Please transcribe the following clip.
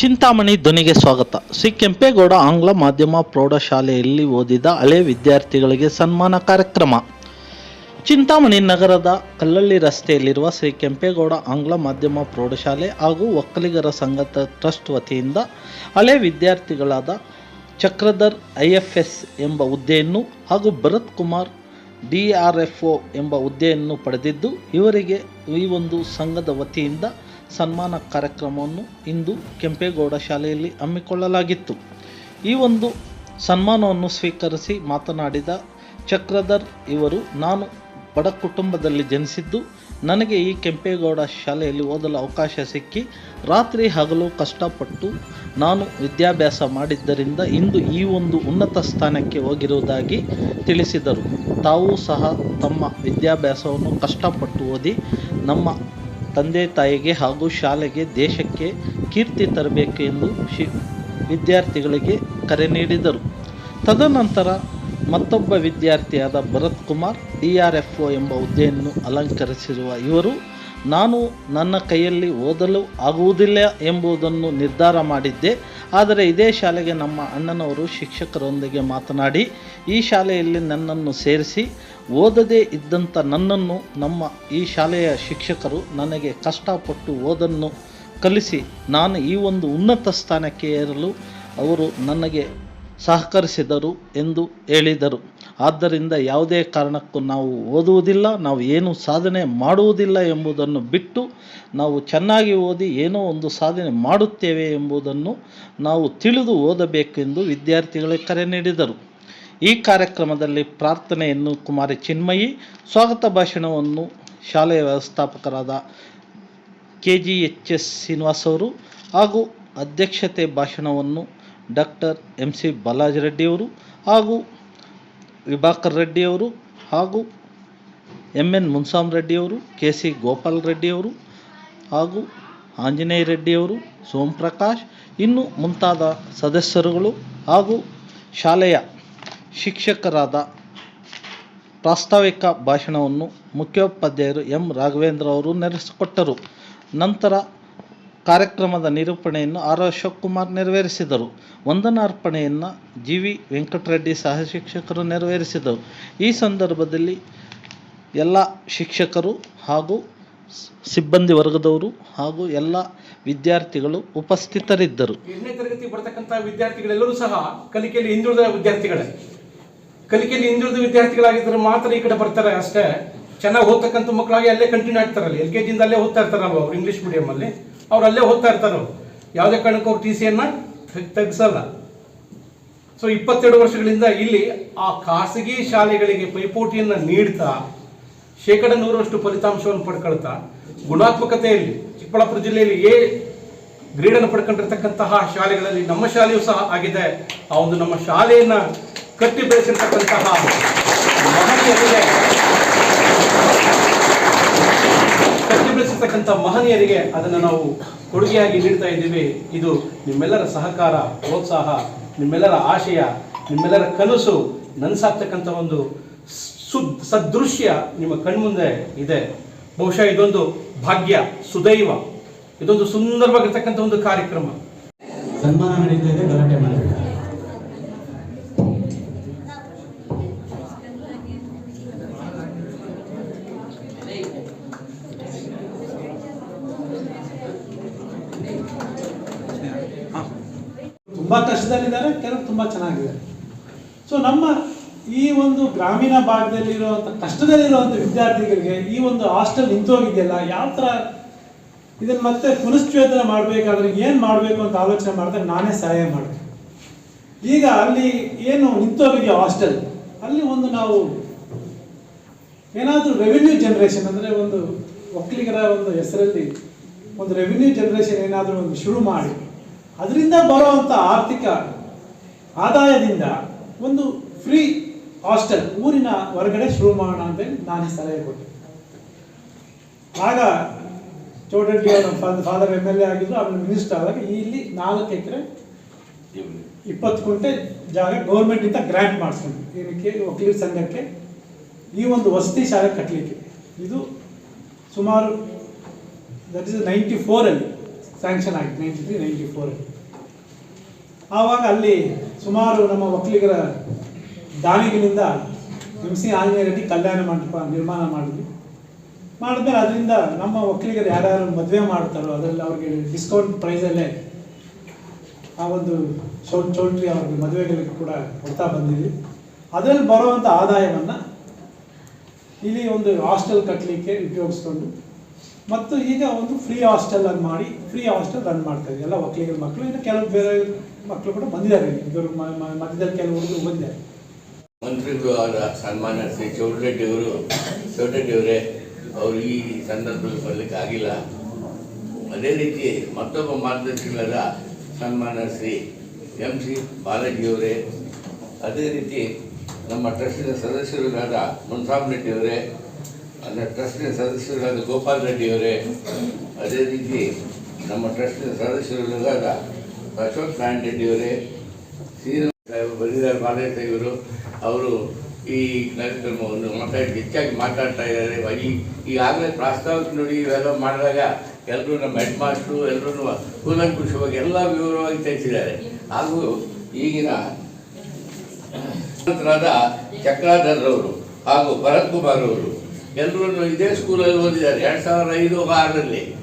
ಚಿಂತಾಮಣಿ ಧ್ವನಿಗೆ ಸ್ವಾಗತ. ಶ್ರೀ ಕೆಂಪೇಗೌಡ ಆಂಗ್ಲ ಮಾಧ್ಯಮ ಪ್ರೌಢಶಾಲೆಯಲ್ಲಿ ಓದಿದ ಹಳೆ ವಿದ್ಯಾರ್ಥಿಗಳಿಗೆ ಸನ್ಮಾನ ಕಾರ್ಯಕ್ರಮ. ಚಿಂತಾಮಣಿ ನಗರದ ಕಲ್ಲಳ್ಳಿ ರಸ್ತೆಯಲ್ಲಿರುವ ಶ್ರೀ ಕೆಂಪೇಗೌಡ ಆಂಗ್ಲ ಮಾಧ್ಯಮ ಪ್ರೌಢಶಾಲೆ ಹಾಗೂ ಒಕ್ಕಲಿಗರ ಸಂಘದ ಟ್ರಸ್ಟ್ ವತಿಯಿಂದ ಹಳೆ ವಿದ್ಯಾರ್ಥಿಗಳಾದ ಚಕ್ರಧರ್ ಐ ಎಫ್ ಎಸ್ ಎಂಬ ಹುದ್ದೆಯನ್ನು ಹಾಗೂ Bharath Kumar D R F O ಎಂಬ ಹುದ್ದೆಯನ್ನು ಪಡೆದಿದ್ದು, ಇವರಿಗೆ ಈ ಒಂದು ಸಂಘದ ವತಿಯಿಂದ ಸನ್ಮಾನ ಕಾರ್ಯಕ್ರಮವನ್ನು ಇಂದು ಕೆಂಪೇಗೌಡ ಶಾಲೆಯಲ್ಲಿ ಹಮ್ಮಿಕೊಳ್ಳಲಾಗಿತ್ತು. ಈ ಒಂದು ಸನ್ಮಾನವನ್ನು ಸ್ವೀಕರಿಸಿ ಮಾತನಾಡಿದ ಚಕ್ರಧರ್ ಇವರು, ನಾನು ಬಡ ಕುಟುಂಬದಲ್ಲಿ ಜನಿಸಿದ್ದು, ನನಗೆ ಈ ಕೆಂಪೇಗೌಡ ಶಾಲೆಯಲ್ಲಿ ಓದಲು ಅವಕಾಶ ಸಿಕ್ಕಿ, ರಾತ್ರಿ ಹಗಲು ಕಷ್ಟಪಟ್ಟು ನಾನು ವಿದ್ಯಾಭ್ಯಾಸ ಮಾಡಿದ್ದರಿಂದ ಇಂದು ಈ ಒಂದು ಉನ್ನತ ಸ್ಥಾನಕ್ಕೆ ಹೋಗಿರುವುದಾಗಿ ತಿಳಿಸಿದರು. ತಾವೂ ಸಹ ತಮ್ಮ ವಿದ್ಯಾಭ್ಯಾಸವನ್ನು ಕಷ್ಟಪಟ್ಟು ಓದಿ, ನಮ್ಮ ತಂದೆ ತಾಯಿಗೆ ಹಾಗೂ ಶಾಲೆಗೆ ದೇಶಕ್ಕೆ ಕೀರ್ತಿ ತರಬೇಕು ಎಂದು ಶಿ, ವಿದ್ಯಾರ್ಥಿಗಳಿಗೆ ಕರೆ ನೀಡಿದರು. ತದನಂತರ ಮತ್ತೊಬ್ಬ ವಿದ್ಯಾರ್ಥಿಯಾದ Bharath Kumar, D R F O ಎಂಬ ಹುದ್ದೆಯನ್ನು ಅಲಂಕರಿಸಿರುವ ಇವರು ನಾನು ನನ್ನ ಕೈಯಲ್ಲಿ ಓದಲು ಆಗುವುದಿಲ್ಲ ಎಂಬುದನ್ನು ನಿರ್ಧಾರ ಮಾಡಿದ್ದೆ. ಆದರೆ ಇದೇ ಶಾಲೆಗೆ ನಮ್ಮ ಅಣ್ಣನವರು ಶಿಕ್ಷಕರೊಂದಿಗೆ ಮಾತನಾಡಿ, ಈ ಶಾಲೆಯಲ್ಲಿ ನನ್ನನ್ನು ಸೇರಿಸಿ, ಓದದೇ ಇದ್ದಂಥ ನನ್ನನ್ನು ನಮ್ಮ ಈ ಶಾಲೆಯ ಶಿಕ್ಷಕರು ನನಗೆ ಕಷ್ಟಪಟ್ಟು ಓದನ್ನು ಕಲಿಸಿ, ನಾನು ಈ ಒಂದು ಉನ್ನತ ಸ್ಥಾನಕ್ಕೆ ಏರಲು ಅವರು ನನಗೆ ಸಹಕರಿಸಿದರು ಎಂದು ಹೇಳಿದರು. ಆದ್ದರಿಂದ ಯಾವುದೇ ಕಾರಣಕ್ಕೂ ನಾವು ಓದುವುದಿಲ್ಲ, ನಾವು ಏನು ಸಾಧನೆ ಮಾಡುವುದಿಲ್ಲ ಎಂಬುದನ್ನು ಬಿಟ್ಟು ನಾವು ಚೆನ್ನಾಗಿ ಓದಿ ಏನೋ ಒಂದು ಸಾಧನೆ ಮಾಡುತ್ತೇವೆ ಎಂಬುದನ್ನು ನಾವು ತಿಳಿದು ಓದಬೇಕೆಂದು ವಿದ್ಯಾರ್ಥಿಗಳಿಗೆ ಕರೆ ನೀಡಿದರು. ಈ ಕಾರ್ಯಕ್ರಮದಲ್ಲಿ ಪ್ರಾರ್ಥನೆಯನ್ನು ಕುಮಾರಿ ಚಿನ್ಮಯಿ, ಸ್ವಾಗತ ಭಾಷಣವನ್ನು ಶಾಲೆಯ ವ್ಯವಸ್ಥಾಪಕರಾದ K G H S Srinivas ಅವರು ಹಾಗೂ ಅಧ್ಯಕ್ಷತೆ ಭಾಷಣವನ್ನು ಡಾಕ್ಟರ್ ಎಂ ಸಿ ಬಾಲಾಜಿ ರೆಡ್ಡಿಯವರು ಹಾಗೂ ವಿಭಾಕರ್ ರೆಡ್ಡಿಯವರು ಹಾಗೂ ಎಂ ಎನ್ ಮುನ್ಸಾಮ್ ರೆಡ್ಡಿಯವರು ಕೆ ಸಿ ಗೋಪಾಲ್ ರೆಡ್ಡಿಯವರು ಹಾಗೂ ಆಂಜನೇಯ ರೆಡ್ಡಿಯವರು ಸೋಮ್ ಪ್ರಕಾಶ್ ಇನ್ನು ಮುಂತಾದ ಸದಸ್ಯರುಗಳು ಹಾಗೂ ಶಾಲೆಯ ಶಿಕ್ಷಕರಾದ ಪ್ರಾಸ್ತಾವಿಕ ಭಾಷಣವನ್ನು ಮುಖ್ಯೋಪಾಧ್ಯಾಯರು ಎಂ ರಾಘವೇಂದ್ರ ಅವರು ನಡೆಸಿಕೊಟ್ಟರು ನಂತರ ಕಾರ್ಯಕ್ರಮದ ನಿರೂಪಣೆಯನ್ನು ಆರ್ ಅಶೋಕ್ ಕುಮಾರ್ ನೆರವೇರಿಸಿದರು. ವಂದನಾರ್ಪಣೆಯನ್ನು ಜಿ ವಿ ವೆಂಕಟರೆಡ್ಡಿ ಸಹ ಶಿಕ್ಷಕರು ನೆರವೇರಿಸಿದರು. ಈ ಸಂದರ್ಭದಲ್ಲಿ ಎಲ್ಲ ಶಿಕ್ಷಕರು ಹಾಗೂ ಸಿಬ್ಬಂದಿ ವರ್ಗದವರು ಹಾಗೂ ಎಲ್ಲ ವಿದ್ಯಾರ್ಥಿಗಳು ಉಪಸ್ಥಿತರಿದ್ದರು. ಎರಡನೇ ತರಗತಿ ಬರ್ತಕ್ಕಂಥ ವಿದ್ಯಾರ್ಥಿಗಳೆಲ್ಲರೂ ಸಹ ಕಲಿಕೆಯಲ್ಲಿ ಹಿಂದುಳಿದ ವಿದ್ಯಾರ್ಥಿಗಳೇ. ಕಲಿಕೆಯಲ್ಲಿ ಹಿಂದುಳಿದ ವಿದ್ಯಾರ್ಥಿಗಳಾಗಿದ್ದರೆ ಮಾತ್ರ ಈ ಕಡೆ ಬರ್ತಾರೆ ಅಷ್ಟೇ. ಚೆನ್ನಾಗಿ ಓದ್ತಕ್ಕಂಥ ಮಕ್ಕಳಾಗಿ ಅಲ್ಲೇ ಕಂಟಿನ್ಯೂ ಆಗ್ತಾರಲ್ಲ. ಎಲ್ ಕೆ ಜಿಯಿಂದ ಅಲ್ಲೇ ಓದ್ತಾ ಇರ್ತಾರಲ್ವ ಅವ್ರು ಇಂಗ್ಲೀಷ್ ಮೀಡಿಯಮಲ್ಲಿ ಅವ್ರು ಅಲ್ಲೇ ಓದ್ತಾ ಇರ್ತಾರೆ ಯಾವುದೇ ಕಾರಣಕ್ಕೂ ಅವ್ರು ಟಿ ಸಿಯನ್ನು ತೆಗೆಸಲ್ಲ. ಸೊ ಇಪ್ಪತ್ತೆರಡು ವರ್ಷಗಳಿಂದ ಇಲ್ಲಿ ಆ ಖಾಸಗಿ ಶಾಲೆಗಳಿಗೆ ಪೈಪೋಟಿಯನ್ನು ನೀಡ್ತಾ ಶೇಕಡ ನೂರರಷ್ಟು ಫಲಿತಾಂಶವನ್ನು ಪಡ್ಕೊಳ್ತಾ, ಗುಣಾತ್ಮಕತೆಯಲ್ಲಿ ಚಿಕ್ಕಬಳ್ಳಾಪುರ ಜಿಲ್ಲೆಯಲ್ಲಿ ಎ ಗ್ರೀಡನ್ನು ಪಡ್ಕೊಂಡಿರ್ತಕ್ಕಂತಹ ಶಾಲೆಗಳಲ್ಲಿ ನಮ್ಮ ಶಾಲೆಯೂ ಸಹ ಆಗಿದೆ. ಆ ಒಂದು ನಮ್ಮ ಶಾಲೆಯನ್ನ ಕಟ್ಟಿ ಬೆಳೆಸಿರ್ತಕ್ಕಂತಹ ಕಟ್ಟಿ ಮಹನೀಯರಿಗೆ ಅದನ್ನು ನಾವು ಕೊಡುಗೆಯಾಗಿ ನೀಡ್ತಾ ಇದ್ದೀವಿ. ಇದು ನಿಮ್ಮೆಲ್ಲರ ಸಹಕಾರ, ಪ್ರೋತ್ಸಾಹ, ನಿಮ್ಮೆಲ್ಲರ ಆಶಯ, ನಿಮ್ಮೆಲ್ಲರ ಕನಸು, ನನಸಾಗ್ತಕ್ಕಂಥ ಒಂದು ಸುದ್, ಸದೃಶ್ಯ ನಿಮ್ಮ ಕಣ್ಮುಂದೆ ಇದೆ. ಬಹುಶಃ ಇದೊಂದು ಭಾಗ್ಯ, ಸುದೈವ. ಇದೊಂದು ಸುಂದರವಾಗಿರ್ತಕ್ಕಂಥ ಒಂದು ಕಾರ್ಯಕ್ರಮ. ಸನ್ಮಾನ ನಡೀತಾ ಇದೆ. ತುಂಬ ಕಷ್ಟದಲ್ಲಿದ್ದಾರೆ ಕೆಲವರು ತುಂಬ ಚೆನ್ನಾಗಿದ್ದಾರೆ ಸೊ ನಮ್ಮ ಈ ಒಂದು ಗ್ರಾಮೀಣ ಭಾಗದಲ್ಲಿರುವಂಥ ಕಷ್ಟದಲ್ಲಿರುವಂಥ ವಿದ್ಯಾರ್ಥಿಗಳಿಗೆ ಈ ಒಂದು ಹಾಸ್ಟೆಲ್ ನಿಂತೋಗಿದೆಯಲ್ಲ ಯಾವ ಥರ ಇದನ್ನ ಮತ್ತೆ ಪುನಶ್ಚೇತನ ಮಾಡಬೇಕಾದ್ರೆ ಏನು ಮಾಡಬೇಕು ಅಂತ ಆಲೋಚನೆ ಮಾಡಿದ್ರೆ ನಾನೇ ಸಹಾಯ ಮಾಡಿದೆ ಈಗ ಅಲ್ಲಿ ಏನು ನಿಂತೋಗಿದೆಯೋ ಹಾಸ್ಟೆಲ್? ಅಲ್ಲಿ ಒಂದು ನಾವು ಏನಾದರೂ ರೆವಿನ್ಯೂ ಜನರೇಷನ್ ಅಂದರೆ ಒಂದು ಒಕ್ಕಲಿಗರ ಒಂದು ಹೆಸರಲ್ಲಿ ಒಂದು ರೆವಿನ್ಯೂ ಜನರೇಷನ್ ಏನಾದರೂ ಒಂದು ಶುರು ಮಾಡಿ. ಅದರಿಂದ ಬರುವಂಥ ಆರ್ಥಿಕ ಆದಾಯದಿಂದ ಒಂದು ಫ್ರೀ ಹಾಸ್ಟೆಲ್ ಊರಿನ ಹೊರಗಡೆ ಶುರು ಮಾಡೋಣ ಅಂತ ನಾನೇ ಸಲಹೆ ಕೊಟ್ಟೆ. ಆಗ ಚೌಡರೆಡ್ಡಿ ಅವರ ಫಾದರ್ ಎಂ ಎಲ್ ಎ ಆಗಿದ್ರು, ಆಮೇಲೆ ಮಿನಿಸ್ಟರ್ ಆದಾಗ ಇಲ್ಲಿ ನಾಲ್ಕು ಎಕರೆ ಇಪ್ಪತ್ತು ಕುಂಟೆ ಜಾಗ ಗೌರ್ಮೆಂಟಿಂದ ಗ್ರ್ಯಾಂಟ್ ಮಾಡಿಸ್ಕೊಂಡು ಏನಕ್ಕೆ? ವಕೀಲರ ಸಂಘಕ್ಕೆ ಈ ಒಂದು ವಸತಿ ಶಾಲೆ ಕಟ್ಟಲಿಕ್ಕೆ ಇದು ಸುಮಾರು ದಟ್ ಇಸ್ ನೈಂಟಿ ಫೋರಲ್ಲಿ ಸ್ಯಾಂಕ್ಷನ್ ಆಗಿದೆ ನೈಂಟಿ ತ್ರೀ ನೈಂಟಿ ಫೋರಲ್ಲಿ ಆವಾಗ ಅಲ್ಲಿ ಸುಮಾರು ನಮ್ಮ ಒಕ್ಕಲಿಗರ ದಾನಿಗಳಿಂದ ಎಂ ಸಿ ಆಂಜನೇಯ ರೆಡ್ಡಿ ಕಲ್ಯಾಣ ಮಂಟಪ ನಿರ್ಮಾಣ ಮಾಡಿದ್ವಿ. ಮಾಡಿದ್ಮೇಲೆ ಅದರಿಂದ ನಮ್ಮ ಒಕ್ಕಲಿಗರು ಯಾರ್ಯಾರು ಮದುವೆ ಮಾಡ್ತಾರೋ ಅದರಲ್ಲಿ ಅವ್ರಿಗೆ ಡಿಸ್ಕೌಂಟ್ ಪ್ರೈಸಲ್ಲೇ ಆ ಒಂದು ಚೌ, ಚೌಲ್ಟ್ರಿ ಅವ್ರಿಗೆ ಮದುವೆಗಳಿಗೆ ಕೂಡ ಕೊಡ್ತಾ ಬಂದಿದ್ವಿ. ಅದರಲ್ಲಿ ಬರುವಂಥ ಆದಾಯವನ್ನು ಇಲ್ಲಿ ಒಂದು ಹಾಸ್ಟೆಲ್ ಕಟ್ಟಲಿಕ್ಕೆ ಉಪಯೋಗಿಸ್ಕೊಂಡು ಮತ್ತು ಈಗ ಒಂದು ಫ್ರೀ ಹಾಸ್ಟೆಲ್ ಅನ್ನು ಮಾಡಿ ಫ್ರೀ ಹಾಸ್ಟೆಲ್ ರನ್ ಮಾಡ್ತಾ ಎಲ್ಲ ಒಕ್ಕಲಿಗರ ಮಕ್ಕಳು, ಇನ್ನು ಕೆಲವು ಬೇರೆ ಮಕ್ಕಳು ಕೂಡ ಬಂದಿದ್ದಾರೆ ಇವರು ಮಧ್ಯದಲ್ಲಿ ಕೆಲವು ಹುಡುಗರು ಬಂದಿದ್ದಾರೆ. ಮಂತ್ರಿಗಳು ಆದ ಸನ್ಮಾನ ಶ್ರೀ ಚೌಡರೆಡ್ಡಿ ಅವರು ಚೌಡರೆಡ್ಡಿ ಅವರೇ, ಅವರು ಈ ಸಂದರ್ಭದಲ್ಲಿ ಬರಲಿಕ್ಕೆ ಆಗಿಲ್ಲ. ಅದೇ ರೀತಿ ಮತ್ತೊಬ್ಬ ಮಾರ್ಗದರ್ಶಿಗಳಾದ ಸನ್ಮಾನ ಶ್ರೀ ಎಂ ಸಿ ಬಾಲಾಜಿಯವರೇ ಅದೇ ರೀತಿ ನಮ್ಮ ಟ್ರಸ್ಟಿನ ಸದಸ್ಯರಾದ ಮುನ್ಸಾಬ್ ರೆಡ್ಡಿ ಅವರೇ ಅದರ ಟ್ರಸ್ಟ್ನ ಸದಸ್ಯರಾದ ಗೋಪಾಲ್ ರೆಡ್ಡಿ ಅವರೇ, ಅದೇ ರೀತಿ ನಮ್ಮ ಟ್ರಸ್ಟಿನ ಸದಸ್ಯರಾದ ಅಶೋಕ್ ನಾರಾಯಣ ರೆಡ್ಡಿ ಅವರೇ ಶ್ರೀರಾಮ್ ಬರಿದಾರ್ ಬಾಲಯ್ಯ ಅವರು ಈ ಕಾರ್ಯಕ್ರಮವನ್ನು ಮಾತಾಡಿ ಹೆಚ್ಚಾಗಿ ಮಾತಾಡ್ತಾ ಇದ್ದಾರೆ. ಈ, ಈಗಾಗಲೇ ಪ್ರಾಸ್ತಾವಿಕ ನೋಡಿ ಇವೆಲ್ಲ ಮಾಡಿದಾಗ ಎಲ್ಲರೂ ನಮ್ಮ ಹೆಡ್ ಮಾಸ್ಟ್ರು ಎಲ್ಲರೂ ಕೂಲಂಕುಷವಾಗಿ ಎಲ್ಲ ವಿವರವಾಗಿ ತಿಳಿಸಿದ್ದಾರೆ. ಹಾಗೂ ಈಗಿನ ಚಕ್ರಾಧರ್ ಅವರು ಹಾಗೂ ಭರತ್ ಕುಮಾರ್ ಅವರು ಎಲ್ಲರೂ ಇದೇ ಸ್ಕೂಲಲ್ಲಿ ಓದಿದ್ದಾರೆ. ಎರಡು ಸಾವಿರದ ಐದು ಆರರಲ್ಲಿ